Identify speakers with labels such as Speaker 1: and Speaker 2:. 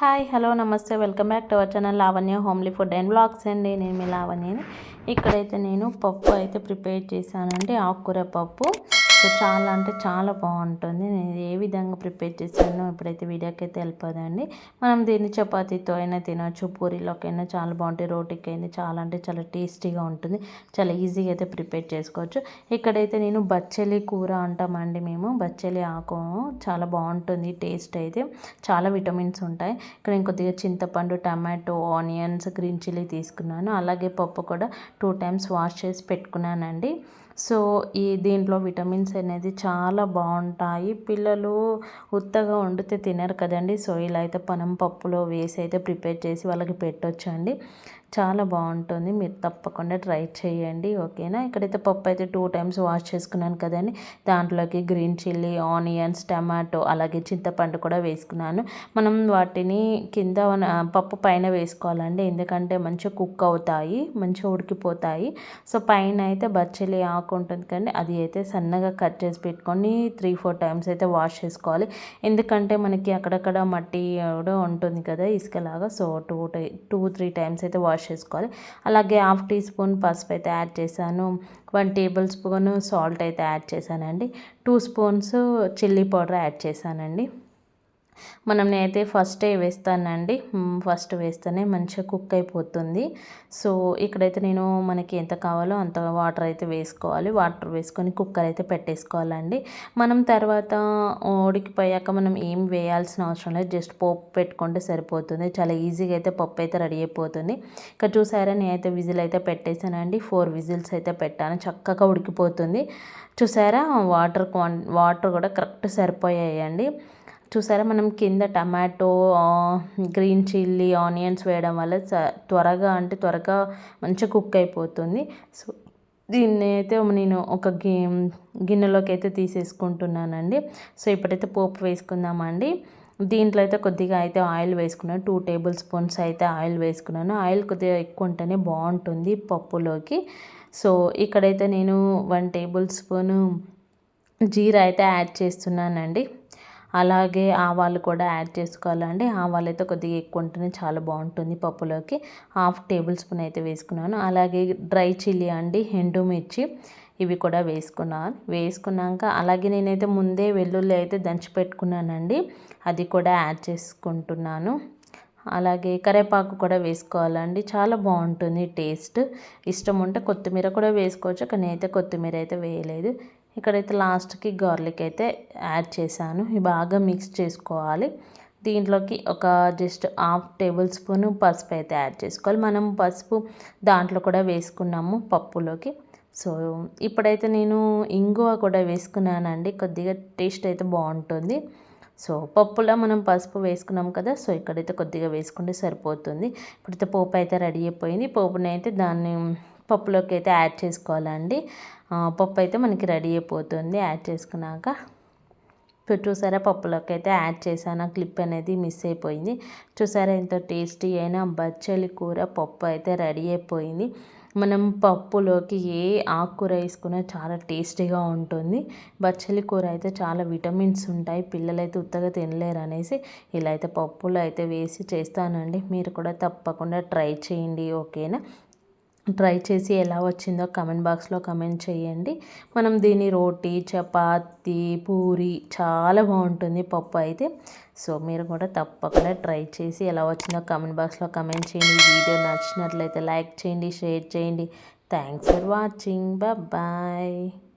Speaker 1: Hi hello namaste. Welcome back to our channel Lavanya homely food and blogs అండి. నేను మీ లావణ్యని. ఇక్కడైతే నేను పప్పు అయితే ప్రిపేర్ చేశానండి ఆకుకూర పప్పు. సో చాలా అంటే చాలా బాగుంటుంది. నేను ఏ విధంగా ప్రిపేర్ చేశానో ఇప్పుడైతే వీడియోకి అయితే వెళ్ళిపోదండి. మనం దీన్ని చపాతీతో అయినా తినచ్చు పూరీలోకైనా చాలా బాగుంటుంది రోటీకి అయినా చాలా అంటే చాలా టేస్టీగా ఉంటుంది. చాలా ఈజీగా అయితే ప్రిపేర్ చేసుకోవచ్చు. ఇక్కడైతే నేను బచ్చలి కూర అంటామండి మేము. బచ్చలి ఆకు చాలా బాగుంటుంది టేస్ట్ అయితే. చాలా విటమిన్స్ ఉంటాయి. ఇక్కడ కొద్దిగా చింతపండు టమాటో ఆనియన్స్ గ్రీన్ చిల్లీ తీసుకున్నాను. అలాగే పప్పు కూడా టూ టైమ్స్ వాష్ చేసి పెట్టుకున్నానండి. సో ఈ దీంట్లో విటమిన్స్ అనేది చాలా బాగుంటాయి. పిల్లలు ఉత్తగా వండితే తినరు కదండి. సో ఇలా అయితే పనం పప్పులో వేసి అయితే ప్రిపేర్ చేసి వాళ్ళకి పెట్టొచ్చండి. చాలా బాగుంటుంది. మీరు తప్పకుండా ట్రై చేయండి. ఓకేనా? ఇక్కడైతే పప్పు అయితే టూ టైమ్స్ వాష్ చేసుకున్నాను కదండి. దాంట్లోకి గ్రీన్ చిల్లీ ఆనియన్స్ టమాటో అలాగే చింతపండు కూడా వేసుకున్నాను. మనం వాటిని కింద పప్పు పైన వేసుకోవాలండి. ఎందుకంటే మంచిగా కుక్ అవుతాయి మంచిగా ఉడికిపోతాయి. సో పైన అయితే బచ్చలి ఆకు ఉంటుంది కానీ అది అయితే సన్నగా కట్ చేసి పెట్టుకొని త్రీ ఫోర్ టైమ్స్ అయితే వాష్ చేసుకోవాలి. ఎందుకంటే మనకి అక్కడక్కడ మట్టి కూడా ఉంటుంది కదా ఇసుకలాగా so two two three times అయితే వాష్ వాష్ చేసుకోవాలి. అలాగే హాఫ్ టీ స్పూన్ పసుపు అయితే యాడ్ చేశాను. వన్ టేబుల్ స్పూన్ సాల్ట్ అయితే యాడ్ చేశానండి. Two spoons chilli powder add చేశానండి. మనం నేనైతే ఫస్టే వేస్తానండి. ఫస్ట్ వేస్తేనే మంచిగా కుక్ అయిపోతుంది. సో ఇక్కడైతే నేను మనకి ఎంత కావాలో అంత వాటర్ అయితే వేసుకోవాలి. వాటర్ వేసుకొని కుక్కర్ అయితే పెట్టేసుకోవాలండి. మనం తర్వాత ఉడికిపోయాక మనం ఏం వేయాల్సిన అవసరం లేదు. జస్ట్ పోపు పెట్టుకుంటే సరిపోతుంది. చాలా ఈజీగా అయితే పప్పు అయితే రెడీ అయిపోతుంది. ఇక్కడ చూసారా నేనైతే విజిల్ అయితే పెట్టేశానండి. ఫోర్ విజిల్స్ అయితే పెట్టాను. చక్కగా ఉడికిపోతుంది. చూసారా వాటర్ క్వాన్ వాటర్ కూడా కరెక్ట్ సరిపోయాయండి. చూసారా? మనం కింద టమాటో గ్రీన్ చిల్లీ ఆనియన్స్ వేయడం వల్ల త్వరగా అంటే త్వరగా మంచిగా కుక్ అయిపోతుంది. సో దీన్ని అయితే నేను ఒక గి గిన్నెలోకి అయితే తీసేసుకుంటున్నానండి. సో ఇప్పుడైతే పోపు వేసుకుందామండి. దీంట్లో అయితే కొద్దిగా అయితే ఆయిల్ వేసుకున్నాను. టూ టేబుల్ స్పూన్స్ అయితే ఆయిల్ వేసుకున్నాను. ఆయిల్ కొద్దిగా ఎక్కువ ఉంటేనే బాగుంటుంది పప్పులోకి. సో ఇక్కడైతే నేను వన్ టేబుల్ స్పూను జీరా అయితే యాడ్ చేస్తున్నానండి. అలాగే ఆవాలు కూడా యాడ్ చేసుకోవాలండి. ఆవాలు అయితే కొద్దిగా ఎక్కువ ఉంటేనే చాలా బాగుంటుంది పప్పులోకి. హాఫ్ టేబుల్ స్పూన్ అయితే వేసుకున్నాను. అలాగే డ్రై చిల్లీ అండి ఎండుమిర్చి ఇవి కూడా వేసుకున్నాను వేసుకున్నాక అలాగే నేనైతే ముందే వెల్లుల్లి అయితే దంచి పెట్టుకున్నానండి. అది కూడా యాడ్ చేసుకుంటున్నాను. అలాగే కరేపాకు కూడా వేసుకోవాలండి. చాలా బాగుంటుంది టేస్ట్. ఇష్టం ఉంటే కొత్తిమీర కూడా వేసుకోవచ్చు కానీ అయితే కొత్తిమీర అయితే వేయలేదు. ఇక్కడైతే లాస్ట్కి గార్లిక్ అయితే యాడ్ చేశాను. ఇవి బాగా మిక్స్ చేసుకోవాలి. దీంట్లోకి ఒక జస్ట్ హాఫ్ టేబుల్ స్పూన్ పసుపు అయితే యాడ్ చేసుకోవాలి. మనం పసుపు దాంట్లో కూడా వేసుకున్నాము పప్పులోకి. సో ఇప్పుడైతే నేను ఇంగువ కూడా వేసుకున్నానండి. కొద్దిగా టేస్ట్ అయితే బాగుంటుంది. సో పప్పులో మనం పసుపు వేసుకున్నాం కదా సో ఇక్కడైతే కొద్దిగా వేసుకుంటే సరిపోతుంది. ఇప్పుడైతే పోపు అయితే రెడీ అయిపోయింది. పోపునైతే దాన్ని పప్పులోకి అయితే యాడ్ చేసుకోవాలండి. పప్పు అయితే మనకి రెడీ అయిపోతుంది. యాడ్ చేసుకున్నాక చూసారా పప్పులోకి అయితే యాడ్ చేశాను. ఆ క్లిప్ అనేది మిస్ అయిపోయింది. చూసారా ఎంత టేస్టీ అయినా బచ్చలి కూర పప్పు అయితే రెడీ అయిపోయింది. మనం పప్పులోకి ఏ ఆకుకూర వేసుకున్నా చాలా టేస్టీగా ఉంటుంది. బచ్చలి కూర అయితే చాలా విటమిన్స్ ఉంటాయి. పిల్లలైతే ఉత్తగా తినలేరు అనేసి ఇలా అయితే పప్పులో అయితే వేసి చేస్తానండి. మీరు కూడా తప్పకుండా ట్రై చేయండి ఓకేనా? ట్రై చేసి ఎలా వచ్చిందో కమెంట్ బాక్స్లో కమెంట్ చేయండి. మనం దీన్ని రోటీ చపాతి పూరి చాలా బాగుంటుంది పప్పు అయితే. సో మీరు కూడా తప్పకుండా ట్రై చేసి ఎలా వచ్చిందో కమెంట్ బాక్స్లో కమెంట్ చేయండి. వీడియో నచ్చినట్లయితే లైక్ చేయండి షేర్ చేయండి. Thanks for watching. బాయ్